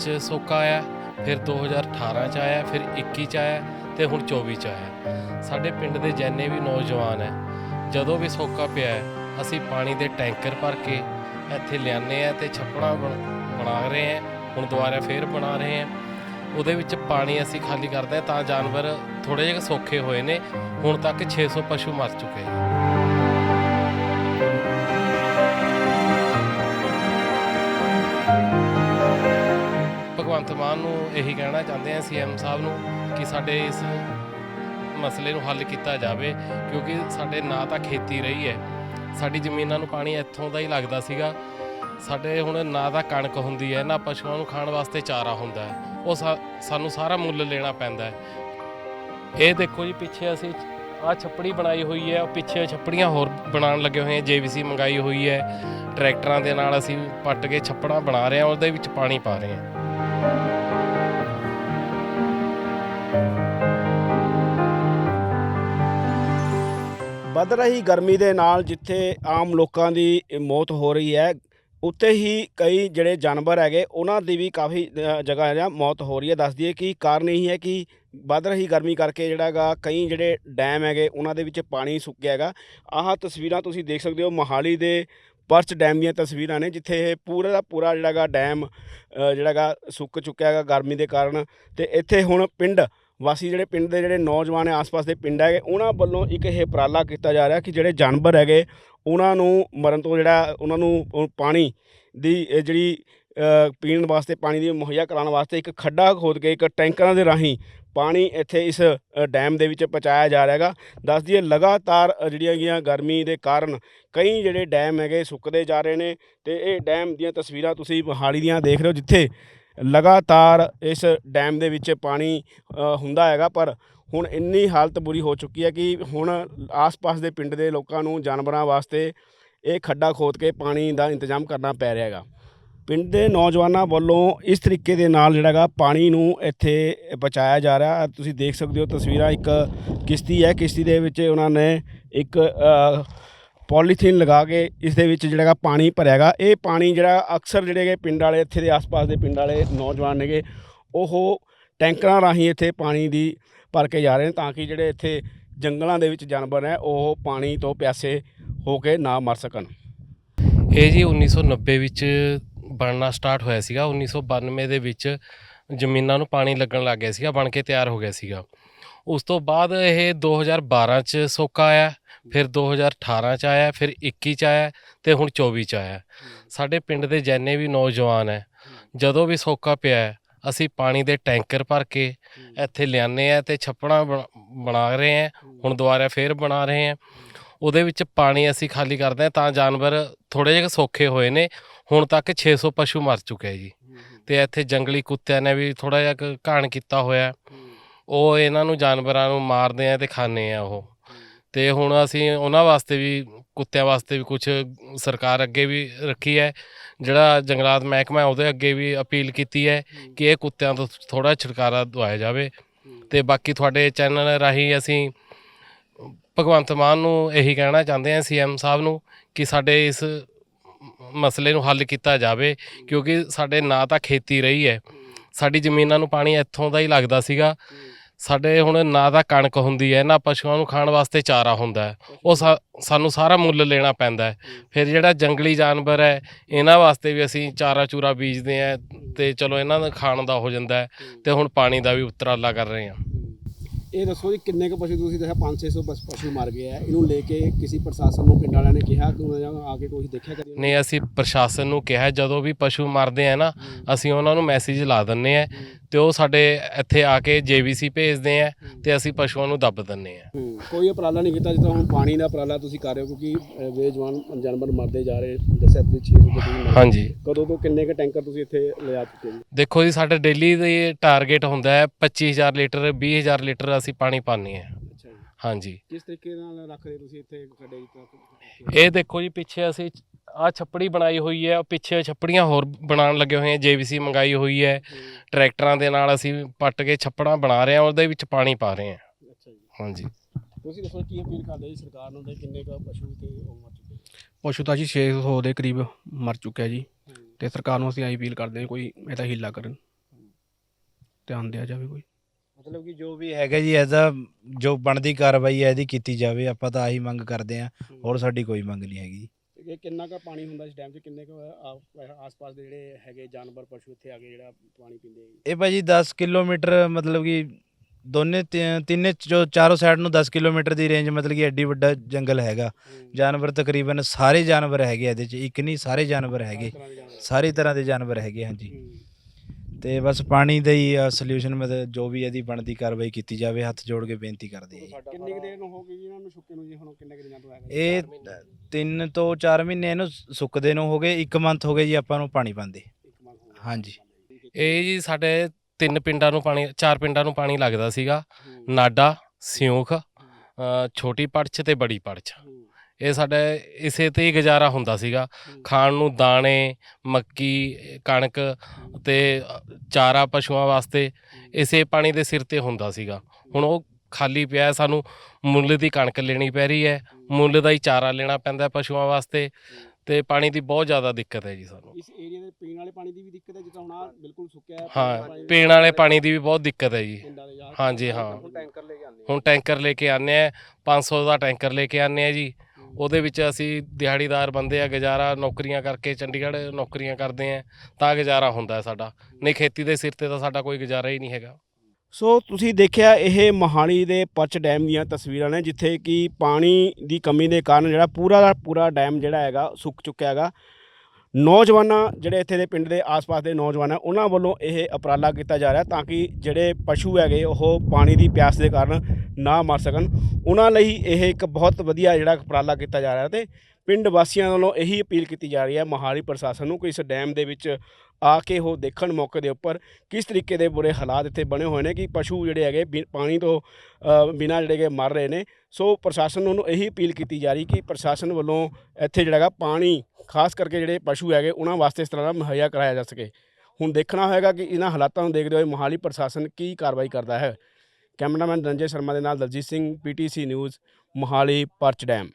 ਚ ਸੋਕਾ ਆਇਆ, ਫਿਰ 2018 ਚ ਆਇਆ, ਫਿਰ 21 ਚ ਆਇਆ ਤੇ ਹੁਣ 24 ਚ ਆਇਆ। ਸਾਡੇ ਪਿੰਡ ਦੇ ਜਿੰਨੇ ਵੀ ਨੌਜਵਾਨ ਹੈ, ਜਦੋਂ ਵੀ ਸੋਕਾ ਪਿਆ ਹੈ, ਅਸੀਂ ਪਾਣੀ ਦੇ ਟੈਂਕਰ ਭਰ ਕੇ ਇੱਥੇ ਲਿਆਨੇ ਆ ਤੇ ਛੱਪੜਾਂ ਬਣ- ਬਣਾ ਰਹੇ ਹਾਂ, ਹੁਣ ਦੁਬਾਰਾ ਫੇਰ ਬਣਾ ਰਹੇ ਹਾਂ। ਉਹਦੇ ਵਿੱਚ ਪਾਣੀ ਅਸੀਂ ਖਾਲੀ ਕਰਦੇ ਹਾਂ ਤਾਂ ਜਾਨਵਰ ਥੋੜੇ ਜਿਹੇ ਸੌਖੇ ਹੋਏ ਨੇ, ਹੁਣ ਤੱਕ 600 ਪਸ਼ੂ ਮਰ ਚੁੱਕੇ ਨੇ। ਭਗਵੰਤ ਮਾਨ ਨੂੰ ਇਹੀ ਕਹਿਣਾ ਚਾਹੁੰਦੇ ਹਾਂ ਸੀਐਮ ਸਾਹਿਬ ਨੂੰ ਕਿ ਸਾਡੇ ਇਸ ਮਸਲੇ ਨੂੰ ਹੱਲ ਕੀਤਾ ਜਾਵੇ, ਕਿਉਂਕਿ ਸਾਡੇ ਨਾ ਤਾਂ ਖੇਤੀ ਰਹੀ ਹੈ। ਸਾਡੀ ਜ਼ਮੀਨਾਂ ਨੂੰ ਪਾਣੀ ਇੱਥੋਂ ਦਾ ਹੀ ਲੱਗਦਾ ਸੀਗਾ। ਸਾਡੇ ਹੁਣ ਨਾ ਤਾਂ ਕਣਕ ਹੁੰਦੀ ਹੈ, ਨਾ ਪਸ਼ੂਆਂ ਨੂੰ ਖਾਣ ਵਾਸਤੇ ਚਾਰਾ ਹੁੰਦਾ ਹੈ। ਉਹ ਸਾ- ਸਾਨੂੰ ਸਾਰਾ ਮੁੱਲ ਲੈਣਾ ਪੈਂਦਾ ਹੈ। ਇਹ ਦੇਖੋ ਜੀ, ਪਿੱਛੇ ਅਸੀਂ ਆ ਛੱਪੜੀ ਬਣਾਈ ਹੋਈ ਹੈ, ਪਿੱਛੇ ਛੱਪੜੀਆਂ ਹੋਰ ਬਣਾਉਣ ਲੱਗੇ ਹੋਏ ਹਾਂ। ਜੀਵੀਸੀ ਮੰਗਾਈ ਹੋਈ ਹੈ, ਟਰੈਕਟਰਾਂ ਦੇ ਨਾਲ ਅਸੀਂ ਪੱਟ ਕੇ ਛੱਪੜਾਂ ਬਣਾ ਰਹੇ ਹਾਂ, ਉਹਦੇ ਵਿੱਚ ਪਾਣੀ ਪਾ ਰਹੇ ਹਾਂ। ਵੱਧ ਰਹੀ ਗਰਮੀ ਦੇ ਨਾਲ ਜਿੱਥੇ ਆਮ ਲੋਕਾਂ ਦੀ ਮੌਤ ਹੋ ਰਹੀ ਹੈ ਉੱਥੇ ਹੀ ਕਈ ਜਿਹੜੇ ਜਾਨਵਰ ਹੈਗੇ ਉਹਨਾਂ ਦੀ ਵੀ ਕਾਫੀ ਜਗ੍ਹਾ ਹੈ ਮੌਤ ਹੋ ਰਹੀ ਹੈ। ਦੱਸ ਦਈਏ ਕਿ ਕਾਰਨ ਇਹੀ ਹੈ ਕਿ ਵੱਧ ਰਹੀ ਗਰਮੀ ਕਰਕੇ ਜਿਹੜਾ ਹੈਗਾ ਕਈ ਜਿਹੜੇ ਡੈਮ ਹੈਗੇ ਉਹਨਾਂ ਦੇ ਵਿੱਚ ਪਾਣੀ ਸੁੱਕ ਗਿਆ ਹੈਗਾ। ਆਹ ਤਸਵੀਰਾਂ ਤੁਸੀਂ ਦੇਖ ਸਕਦੇ ਹੋ ਮੋਹਾਲੀ ਦੇ ਪਰਚ ਡੈਮ ਦੀਆਂ ਤਸਵੀਰਾਂ ਨੇ ਜਿੱਥੇ ਇਹ ਪੂਰਾ ਦਾ ਪੂਰਾ ਜਿਹੜਾ ਹੈਗਾ ਡੈਮ ਅ, ਜਿਹੜਾ ਹੈਗਾ ਸੁੱਕ ਚੁੱਕਿਆ ਹੈਗਾ ਗਰਮੀ ਦੇ ਕਾਰਨ। ਤੇ ਇੱਥੇ ਹੁਣ ਪਿੰਡ ਵਾਸੀ ਜਿਹੜੇ ਪਿੰਡ ਦੇ ਜਿਹੜੇ ਨੌਜਵਾਨ ਹੈ ਆਸ-ਪਾਸ ਦੇ ਪਿੰਡ ਹੈਗੇ, ਉਹਨਾਂ ਵੱਲੋਂ ਇੱਕ ਇਹ ਉਪਰਾਲਾ ਕੀਤਾ ਜਾ ਰਿਹਾ ਕਿ ਜਿਹੜੇ ਜਾਨਵਰ ਹੈਗੇ, ਉਹਨਾਂ ਨੂੰ ਮਰਨ ਤੋਂ ਜਿਹੜਾ, ਉਹਨਾਂ ਨੂੰ ਪਾਣੀ ਦੀ ਜਿਹੜੀ ਪੀਣ ਵਾਸਤੇ, ਪਾਣੀ ਦੀ ਮੁਹੱਈਆ ਕਰਾਉਣ ਵਾਸਤੇ ਇੱਕ ਖੱਡਾ ਖੋਦ ਕੇ ਇੱਕ ਟੈਂਕਰਾਂ ਦੇ ਰਾਹੀਂ ਪਾਣੀ ਇੱਥੇ ਇਸ ਡੈਮ ਦੇ ਵਿੱਚ ਪਹੁੰਚਾਇਆ ਜਾ ਰਿਹਾ ਹੈਗਾ। ਦੱਸ ਦਈਏ, ਲਗਾਤਾਰ ਜਿਹੜੀਆਂ ਹੈਗੀਆਂ ਗਰਮੀ ਦੇ ਕਾਰਨ ਕਈ ਜਿਹੜੇ ਡੈਮ ਹੈਗੇ ਸੁੱਕਦੇ ਜਾ ਰਹੇ ਨੇ, ਤੇ ਇਹ ਡੈਮ ਦੀਆਂ ਤਸਵੀਰਾਂ ਤੁਸੀਂ ਮੋਹਾਲੀ ਦੀਆਂ ਦੇਖ ਰਹੇ ਹੋ, ਜਿੱਥੇ ਲਗਾਤਾਰ ਇਸ ਡੈਮ ਦੇ ਵਿੱਚ ਪਾਣੀ ਹੁੰਦਾ ਹੈਗਾ, ਪਰ ਹੁਣ ਇੰਨੀ ਹਾਲਤ ਬੁਰੀ ਹੋ ਚੁੱਕੀ ਹੈ ਕਿ ਹੁਣ ਆਸ-ਪਾਸ ਦੇ ਪਿੰਡ ਦੇ ਲੋਕਾਂ ਨੂੰ, ਜਾਨਵਰਾਂ ਵਾਸਤੇ ਇਹ ਖੱਡਾ ਖੋਦ ਕੇ ਪਾਣੀ ਦਾ ਇੰਤਜ਼ਾਮ ਕਰਨਾ ਪੈ ਰਿਹਾ ਹੈਗਾ। ਪਿੰਡ ਦੇ ਨੌਜਵਾਨਾਂ ਵੱਲੋਂ ਇਸ ਤਰੀਕੇ ਦੇ ਨਾਲ ਜਿਹੜਾ ਹੈਗਾ, ਪਾਣੀ ਨੂੰ ਇੱਥੇ ਪਹੁੰਚਾਇਆ ਜਾ ਰਿਹਾ। ਤੁਸੀਂ ਦੇਖ ਸਕਦੇ ਹੋ ਤਸਵੀਰਾਂ, ਇੱਕ ਕਿਸ਼ਤੀ ਹੈ। ਕਿਸ਼ਤੀ ਦੇ ਵਿੱਚ ਉਹਨਾਂ ਨੇ ਇੱਕ ਪੋਲੀਥੀਨ ਲਗਾ ਕੇ ਇਸ ਦੇ ਵਿੱਚ ਜਿਹੜਾ ਹੈਗਾ ਪਾਣੀ ਭਰਿਆ ਹੈਗਾ। ਇਹ ਪਾਣੀ ਜਿਹੜਾ ਅਕਸਰ ਜਿਹੜੇ ਪਿੰਡ ਵਾਲੇ, ਇੱਥੇ ਦੇ ਆਸ-ਪਾਸ ਦੇ ਪਿੰਡ ਵਾਲੇ ਨੌਜਵਾਨ ਨੇਗੇ, ਉਹ ਟੈਂਕਰਾਂ ਰਾਹੀਂ ਇੱਥੇ ਪਾਣੀ ਦੀ ਭਰ ਕੇ ਜਾ ਰਹੇ ਨੇ ਤਾਂ ਕਿ ਜਿਹੜੇ ਇੱਥੇ ਜੰਗਲਾਂ ਦੇ ਵਿੱਚ ਜਾਨਵਰ ਹੈ, ਉਹ ਪਾਣੀ ਤੋਂ ਪਿਆਸੇ ਹੋ ਕੇ ਨਾ ਮਰ ਸਕਣ। ਇਹ ਜੀ 1990 ਵਿੱਚ ਬਣਨਾ ਸਟਾਰਟ ਹੋਇਆ ਸੀਗਾ। 1992 ਦੇ ਵਿੱਚ ਜ਼ਮੀਨਾਂ ਨੂੰ ਪਾਣੀ ਲੱਗਣ ਲੱਗ ਗਿਆ ਸੀਗਾ, ਬਣ ਕੇ ਤਿਆਰ ਹੋ ਗਿਆ ਸੀਗਾ। ਉਸ ਤੋਂ ਬਾਅਦ ਇਹ 2012 ਚ ਸੋਕਾ ਆਇਆ ਫਿਰ 2018 ਚ ਆਇਆ ਫਿਰ 21 ਚ ਆਇਆ ਤੇ ਹੁਣ 24 ਚ ਆਇਆ। ਸਾਡੇ ਪਿੰਡ ਦੇ ਜਿੰਨੇ ਵੀ ਨੌਜਵਾਨ ਹੈ ਜਦੋਂ ਵੀ ਸੋਕਾ ਪਿਆ ਅਸੀਂ ਪਾਣੀ ਦੇ ਟੈਂਕਰ ਭਰ ਕੇ ਇੱਥੇ ਲਿਆਨੇ ਆ ਤੇ ਛੱਪੜਾਂ ਬਣ- ਰਹੇ ਹਾਂ ਹੁਣ ਦੁਬਾਰਾ ਫੇਰ ਬਣਾ ਰਹੇ ਹਾਂ। ਉਹਦੇ ਵਿੱਚ ਪਾਣੀ ਅਸੀਂ ਖਾਲੀ ਕਰਦੇ ਹਾਂ ਤਾਂ ਜਾਨਵਰ ਥੋੜੇ ਜਿਹੇ ਸੌਖੇ ਹੋਏ ਨੇ ਹੁਣ ਤੱਕ 600 ਪਸ਼ੂ ਮਰ ਚੁੱਕੇ ਜੀ। ਤੇ ਇੱਥੇ ਜੰਗਲੀ ਕੁੱਤਿਆਂ ਨੇ ਵੀ ਥੋੜਾ ਜਿਹਾ ਘਾਣ ਕੀਤਾ ਹੋਇਆ ਉਹ ਇਹਨਾਂ ਨੂੰ ਜਾਨਵਰਾਂ ਨੂੰ ਮਾਰਦੇ ਆ ਤੇ ਖਾਂਦੇ ਆ ਉਹ। ਤੇ ਹੁਣ ਅਸੀਂ ਉਹਨਾਂ ਵਾਸਤੇ ਵੀ, ਕੁੱਤਿਆਂ ਵਾਸਤੇ ਵੀ ਕੁਝ ਸਰਕਾਰ ਅੱਗੇ ਵੀ ਰੱਖੀ ਹੈ। ਜਿਹੜਾ ਜੰਗਲਾਤ ਮਹਿਕਮਾ ਉਹਦੇ ਅੱਗੇ ਵੀ ਅਪੀਲ ਕੀਤੀ ਹੈ ਕਿ ਇਹ ਕੁੱਤਿਆਂ ਤੋਂ ਥੋੜਾ ਛੁਟਕਾਰਾ ਦਵਾਇਆ ਜਾਵੇ। ਤੇ ਬਾਕੀ ਤੁਹਾਡੇ ਚੈਨਲ ਰਾਹੀਂ ਅਸੀਂ ਭਗਵੰਤ ਮਾਨ ਨੂੰ ਇਹੀ ਕਹਿਣਾ ਚਾਹੁੰਦੇ ਹਾਂ, ਸੀਐਮ ਸਾਹਿਬ ਨੂੰ, ਕਿ ਸਾਡੇ ਇਸ ਮਸਲੇ ਨੂੰ ਹੱਲ ਕੀਤਾ ਜਾਵੇ, ਕਿਉਂਕਿ ਸਾਡੇ ਨਾ ਤਾਂ ਖੇਤੀ ਰਹੀ ਹੈ। ਸਾਡੀ ਜ਼ਮੀਨਾਂ ਨੂੰ ਪਾਣੀ ਇੱਥੋਂ ਦਾ ਹੀ ਲੱਗਦਾ ਸੀਗਾ। ਸਾਡੇ ਹੁਣ ਨਾ ਤਾਂ ਕਣਕ ਹੁੰਦੀ ਹੈ ਨਾ ਪਸ਼ੂਆਂ ਨੂੰ ਖਾਣ ਵਾਸਤੇ ਚਾਰਾ ਹੁੰਦਾ ਹੈ। ਉਹ ਸਾਨੂੰ ਸਾਰਾ ਮੁੱਲ ਲੈਣਾ ਪੈਂਦਾ ਹੈ। ਫਿਰ ਜਿਹੜਾ ਜੰਗਲੀ ਜਾਨਵਰ ਹੈ ਇਹਨਾਂ ਵਾਸਤੇ ਵੀ ਅਸੀਂ ਚਾਰਾ ਚੂਰਾ ਬੀਜਦੇ ਆ ਤੇ ਚਲੋ ਇਹਨਾਂ ਦਾ ਖਾਣ ਦਾ ਹੋ ਜਾਂਦਾ ਤੇ ਹੁਣ ਪਾਣੀ ਦਾ ਵੀ ਉਤਰਾਲਾ ਕਰ ਰਹੇ ਹਾਂ। ਇਹ ਦੱਸੋ ਜੀ ਕਿੰਨੇ ਕੁ ਪਸ਼ੂ ਤੁਸੀਂ ਦੇਖਿਆ 5-600 ਪਸ਼ੂ ਮਰ ਗਏ ਆ ਇਹਨੂੰ ਲੈ ਕੇ ਕਿਸੇ ਪ੍ਰਸ਼ਾਸਨ ਨੂੰ ਪਿੰਡ ਵਾਲਿਆਂ ਨੇ ਕਿਹਾ ਕਿ ਉਹਨਾਂ ਆ ਕੇ ਕੋਈ ਦੇਖਿਆ ਕਰੀ ਨਹੀਂ ਅਸੀਂ ਪ੍ਰਸ਼ਾਸਨ ਨੂੰ ਕਿਹਾ ਜਦੋਂ ਵੀ ਪਸ਼ੂ ਮਰਦੇ ਆ ਨਾ ਅਸੀਂ ਉਹਨਾਂ ਨੂੰ ਮੈਸੇਜ ਲਾ ਦਿੰਨੇ ਆ ਤੇ ਉਹ ਸਾਡੇ ਇੱਥੇ ਆ ਕੇ ਜੀਵੀਸੀ ਭੇਜਦੇ ਆ ਤੇ ਅਸੀਂ ਪਸ਼ੂਆਂ ਨੂੰ ਦੱਬ ਦਿੰਨੇ ਆ। ਹੂੰ ਕੋਈ ਉਪਰਾਲਾ ਨਹੀਂ ਕੀਤਾ ਜਿੱਦਾਂ ਹੁਣ ਪਾਣੀ ਦਾ ਉਪਰਾਲਾ ਤੁਸੀਂ ਕਰ ਰਹੇ ਹੋ ਕਿਉਂਕਿ ਬੇਜਵਾਨ ਜਾਨਵਰ ਮਰਦੇ ਜਾ ਰਹੇ ਦੱਸਿਆ ਤੁਸੀਂ 600 ਤੋਂ ਹਾਂਜੀ। ਕਦੋਂ ਤੋਂ ਕਿੰਨੇ ਕੁ ਟੈਂਕਰ ਤੁਸੀਂ ਇੱਥੇ ਲਿਆ ਚੁੱਕੇ ਜੀ ਦੇਖੋ ਜੀ ਸਾਡਾ ਡੇਲੀ ਦਾ ਟਾਰਗੇਟ ਹੁੰਦਾ ਹੈ 25000 ਲੀਟਰ 20000 ਲੀਟਰ ਅਸੀਂ ਪਾਣੀ ਪਾਉਂਦੇ ਆ ਹਾਂਜੀ। ਕਿਸ ਤਰੀਕੇ ਨਾਲ ਰੱਖਦੇ ਤੁਸੀਂ ਇੱਥੇ ਖੱਡੇ ਇਹ ਦੇਖੋ ਜੀ ਪਿੱਛੇ ਅਸੀਂ ਆ ਛੱਪੜੀ ਬਣਾਈ ਹੋਈ ਹੈ ਪਿੱਛੇ ਛੱਪੜੀਆਂ ਹੋਰ ਬਣਾਉਣ ਲੱਗੇ ਹੋਏ ਆ ਜੀਵੀਸੀ ਮੰਗਾਈ ਹੋਈ ਹੈ ਟਰੈਕਟਰਾਂ ਦੇ ਨਾਲ ਅਸੀਂ ਪੱਟ ਕੇ ਛੱਪੜਾਂ ਬਣਾ ਰਹੇ ਹਾਂ ਉਹਦੇ ਵਿੱਚ ਪਾਣੀ ਪਾ ਰਹੇ ਹਾਂ। ਅੱਛਾ ਜੀ। ਹਾਂਜੀ। ਤੁਸੀਂ ਦੱਸੋ ਕੀ ਅਪੀਲ ਕਰਦੇ ਜੀ ਸਰਕਾਰ ਨੂੰ ਤੇ ਕਿੰਨੇ ਕੁ ਪਸ਼ੂ ਤੇ ਉਹ ਮਰ ਚੁੱਕੇ ਪਸ਼ੂ ਤਾਂ ਜੀ 600 ਦੇ ਕਰੀਬ ਮਰ ਚੁੱਕਿਆ ਜੀ। ਤੇ ਸਰਕਾਰ ਨੂੰ ਅਸੀਂ ਆਈ ਅਪੀਲ ਕਰਦੇ ਹਾਂ ਕੋਈ ਇਹਦਾ ਹੀਲਾ ਕਰਨ। ਧਿਆਨ ਦਿਆ ਜਾਵੇ ਕੋਈ। ਮਤਲਬ ਕਿ ਜੋ ਵੀ ਹੈਗਾ ਜੀ ਐਦਾ ਜੋ ਬਣਦੀ ਕਾਰਵਾਈ ਹੈ ਇਹਦੀ ਕੀਤੀ ਜਾਵੇ ਆਪਾਂ ਤਾਂ ਆਹੀ ਮੰਗ ਕਰਦੇ ਆਂ ਹੋਰ ਸਾਡੀ ਕੋਈ ਮੰਗ ਨਹੀਂ ਹੈਗੀ ਇਹ ਕਿੰਨਾ ਕੁ ਪਾਣੀ ਹੁੰਦਾ ਇਸ ਡੈਮ 'ਚ? ਕਿੰਨੇ ਕੁ ਆ- ਆਸ-ਪਾਸ ਦੇ ਜਿਹੜੇ ਹੈਗੇ ਜਾਨਵਰ ਪਸ਼ੂ ਇੱਥੇ ਆ ਕੇ ਜਿਹੜਾ ਪਾਣੀ ਪੀਂਦੇ ਇਹ ਭਾਜੀ 10 ਕਿਲੋਮੀਟਰ ਮਤਲਬ ਕਿ ਦੋਨੇ ਤਿ- ਤਿੰਨੇ ਜੋ ਚਾਰੋਂ ਸਾਈਡ ਨੂੰ 10 ਕਿਲੋਮੀਟਰ ਦੀ ਰੇਂਜ ਮਤਲਬ ਕਿ ਐਡੀ ਵੱਡਾ ਜੰਗਲ ਹੈਗਾ। ਜਾਨਵਰ ਤਕਰੀਬਨ ਸਾਰੇ ਜਾਨਵਰ ਹੈਗੇ ਇਹਦੇ ਚ ਇੱਕ ਨਹੀਂ ਸਾਰੇ ਜਾਨਵਰ ਹੈਗੇ। ਸਾਰੀ ਤਰ੍ਹਾਂ ਦੇ ਜਾਨਵਰ। ਹੈਗੇ ਹਾਂਜੀ। ਤੇ ਬਸ ਪਾਣੀ ਦਾ ਹੀ ਸੋਲੂਸ਼ਨ ਮਤਲਬ ਜੋ ਵੀ ਇਹਦੀ ਬਣਦੀ ਕਾਰਵਾਈ ਕੀਤੀ ਜਾਵੇ ਹੱਥ ਜੋੜ ਕੇ ਬੇਨਤੀ ਕਰਦੇ ਹਾਂ ਜੀ। ਕਿੰਨੀ ਕੁ ਦੇਰ ਨੂੰ ਹੋ ਗਈ ਜੀ ਇਹਨਾਂ ਨੂੰ ਸੁੱਕੇ ਨੂੰ ਜੀ? ਹੁਣ ਕਿੰਨੇ ਕੁ ਦਿਨਾਂ ਤੋਂ ਹੈਗਾ ਇਹ ਤਿੰਨ ਤੋਂ 4 ਮਹੀਨੇ ਇਹਨੂੰ ਸੁੱਕਦੇ ਨੂੰ ਹੋ ਗਏ 1 ਮੰਥ ਹੋ ਗਏ ਜੀ ਆਪਾਂ ਨੂੰ ਪਾਣੀ ਪਾਉਂਦੇ। ਇੱਕ month ਹੋ ਗਿਆ। ਹਾਂਜੀ। ਇਹ ਜੀ ਸਾਡੇ ਤਿੰਨ ਪਿੰਡਾਂ ਨੂੰ ਪਾਣੀ ਚਾਰ ਪਿੰਡਾਂ ਨੂੰ ਪਾਣੀ ਲੱਗਦਾ ਸੀਗਾ। ਨਾਡਾ ਸਿਉਂਖ ਛੋਟੀ ਪੜਚ ਤੇ ਬੜੀ ਪੜਚ ਇਹ ਸਾਡੇ ਇਸੇ ਤੇ ਹੀ ਗੁਜ਼ਾਰਾ ਹੁੰਦਾ ਸੀਗਾ। ਖਾਣ ਨੂੰ ਦਾਣੇ ਮੱਕੀ ਕਣਕ ਤੇ ਚਾਰਾ ਪਸ਼ੂਆਂ ਵਾਸਤੇ ਇਸੇ ਪਾਣੀ ਦੇ ਸਿਰ ਤੇ ਹੁੰਦਾ ਸੀਗਾ। ਹੁਣ ਉਹ ਖਾਲੀ ਪਿਆ ਸਾਨੂੰ ਮੁੱਲ ਦੀ ਕਣਕ ਲੈਣੀ ਪੈ ਰਹੀ ਹੈ। ਮੁੱਲ ਦਾ ਹੀ ਚਾਰਾ ਲੈਣਾ ਪੈਂਦਾ ਪਸ਼ੂਆਂ ਵਾਸਤੇ ਤੇ ਪਾਣੀ ਦੀ ਬਹੁਤ ਜ਼ਿਆਦਾ ਦਿੱਕਤ ਹੈ ਜੀ ਸਾਨੂੰ। ਇਸ ਏਰੀਆ ਦੇ ਪੀਣ ਵਾਲੇ ਪਾਣੀ ਦੀ ਵੀ ਦਿੱਕਤ ਹੈ ਜਿੱਦਾਂ ਹੁਣ ਆਹ ਬਿਲਕੁਲ ਸੁੱਕਿਆ ਹੈ ਹਾਂ ਪੀਣ ਵਾਲੇ ਪਾਣੀ ਦੀ ਵੀ ਬਹੁਤ ਦਿੱਕਤ ਹੈ ਜਾਂ। ਹਾਂਜੀ, ਹਾਂ। ਹੁਣ ਟੈਂਕਰ ਲੈ ਕੇ ਆਉਂਦੇ ਹੁਣ ਟੈਂਕਰ ਲੈ ਕੇ ਆਨੇ ਆ 500 ਦਾ ਟੈਂਕਰ ਲੈ ਕੇ ਆਨੇ ਆ ਜੀ। ਉਹਦੇ ਵਿੱਚ ਅਸੀਂ ਦਿਹਾੜੀਦਾਰ ਬੰਦੇ ਆ, ਗੁਜ਼ਾਰਾ ਨੌਕਰੀਆਂ ਕਰਕੇ ਚੰਡੀਗੜ੍ਹ ਨੌਕਰੀਆਂ ਕਰਦੇ ਆ, ਤਾਂ ਗੁਜ਼ਾਰਾ ਹੁੰਦਾ ਹੈ ਸਾਡਾ। ਨਹੀਂ ਖੇਤੀ ਦੇ ਸਿਰ ਤੇ ਤਾਂ ਸਾਡਾ ਕੋਈ ਗੁਜ਼ਾਰਾ ਹੀ ਨਹੀਂ ਹੈਗਾ। ਸੋ ਤੁਸੀਂ ਦੇਖਿਆ ਇਹ ਮਹਾਲੀ ਦੇ ਪੱਚ ਡੈਮ ਦੀਆਂ ਤਸਵੀਰਾਂ ਨੇ, ਜਿੱਥੇ ਕਿ ਪਾਣੀ ਦੀ ਕਮੀ ਦੇ ਕਾਰਨ ਜਿਹੜਾ ਪੂਰਾ ਦਾ ਪੂਰਾ ਡੈਮ ਜਿਹੜਾ ਹੈਗਾ ਸੁੱਕ ਚੁੱਕਿਆ ਹੈਗਾ। ਨੌਜਵਾਨਾਂ ਜਿਹੜੇ ਇੱਥੇ ਦੇ ਪਿੰਡ ਦੇ ਆਸ-ਪਾਸ ਦੇ ਨੌਜਵਾਨ ਆ, ਉਹਨਾਂ ਵੱਲੋਂ ਇਹ ਉਪਰਾਲਾ ਕੀਤਾ ਜਾ ਰਿਹਾ ਤਾਂ ਕਿ ਜਿਹੜੇ ਪਸ਼ੂ ਹੈਗੇ ਉਹ ਪਾਣੀ ਦੀ ਪਿਆਸ ਦੇ ਕਾਰਨ ਨਾ ਮਰ ਸਕਣ। ਉਹਨਾਂ ਲਈ ਇਹ ਇੱਕ ਬਹੁਤ ਵਧੀਆ ਜਿਹੜਾ ਉਪਰਾਲਾ ਕੀਤਾ ਜਾ ਰਿਹਾ ਤੇ ਪਿੰਡ ਵਾਸੀਆਂ ਵੱਲੋਂ ਇਹੀ ਅਪੀਲ ਕੀਤੀ ਜਾ ਰਹੀ ਹੈ ਮਹਾਲੀ ਪ੍ਰਸ਼ਾਸਨ ਨੂੰ ਕਿ ਇਸ ਡੈਮ ਦੇ ਵਿੱਚ ਆ ਕੇ ਉਹ ਦੇਖਣ ਮੌਕੇ ਦੇ ਉੱਪਰ ਕਿਸ ਤਰੀਕੇ ਦੇ ਬੁਰੇ ਹਾਲਾਤ ਇੱਥੇ ਬਣੇ ਹੋਏ ਨੇ ਕਿ ਪਸ਼ੂ ਜਿਹੜੇ ਹੈਗੇ ਬਿ- ਪਾਣੀ ਤੋਂ ਬਿਨਾਂ ਜਿਹੜੇ ਕਿ ਮਰ ਰਹੇ ਨੇ। ਸੋ ਪ੍ਰਸ਼ਾਸਨ ਨੂੰ ਇਹੀ ਅਪੀਲ ਕੀਤੀ ਜਾ ਰਹੀ ਕਿ ਪ੍ਰਸ਼ਾਸਨ ਵੱਲੋਂ ਇੱਥੇ ਜਿਹੜਾ ਹੈਗਾ ਪਾਣੀ ਖਾਸ ਕਰਕੇ ਜਿਹੜੇ ਪਸ਼ੂ ਹੈਗੇ, ਉਹਨਾਂ ਵਾਸਤੇ ਇਸ ਤਰ੍ਹਾਂ ਦਾ ਮੁਹੱਈਆ ਕਰਾਇਆ ਜਾ ਸਕੇ। ਹੁਣ ਦੇਖਣਾ ਹੋਏਗਾ ਕਿ ਇਹਨਾਂ ਹਾਲਾਤਾਂ ਨੂੰ ਦੇਖਦੇ ਹੋਏ ਮੋਹਾਲੀ ਪ੍ਰਸ਼ਾਸਨ ਕੀ ਕਾਰਵਾਈ ਕਰਦਾ ਹੈ। ਕੈਮਰਾਮੈਨ ਰੰਜੇ ਸ਼ਰਮਾ ਦੇ ਨਾਲ Daljit Singh, PTC news, Mohali Parch dam.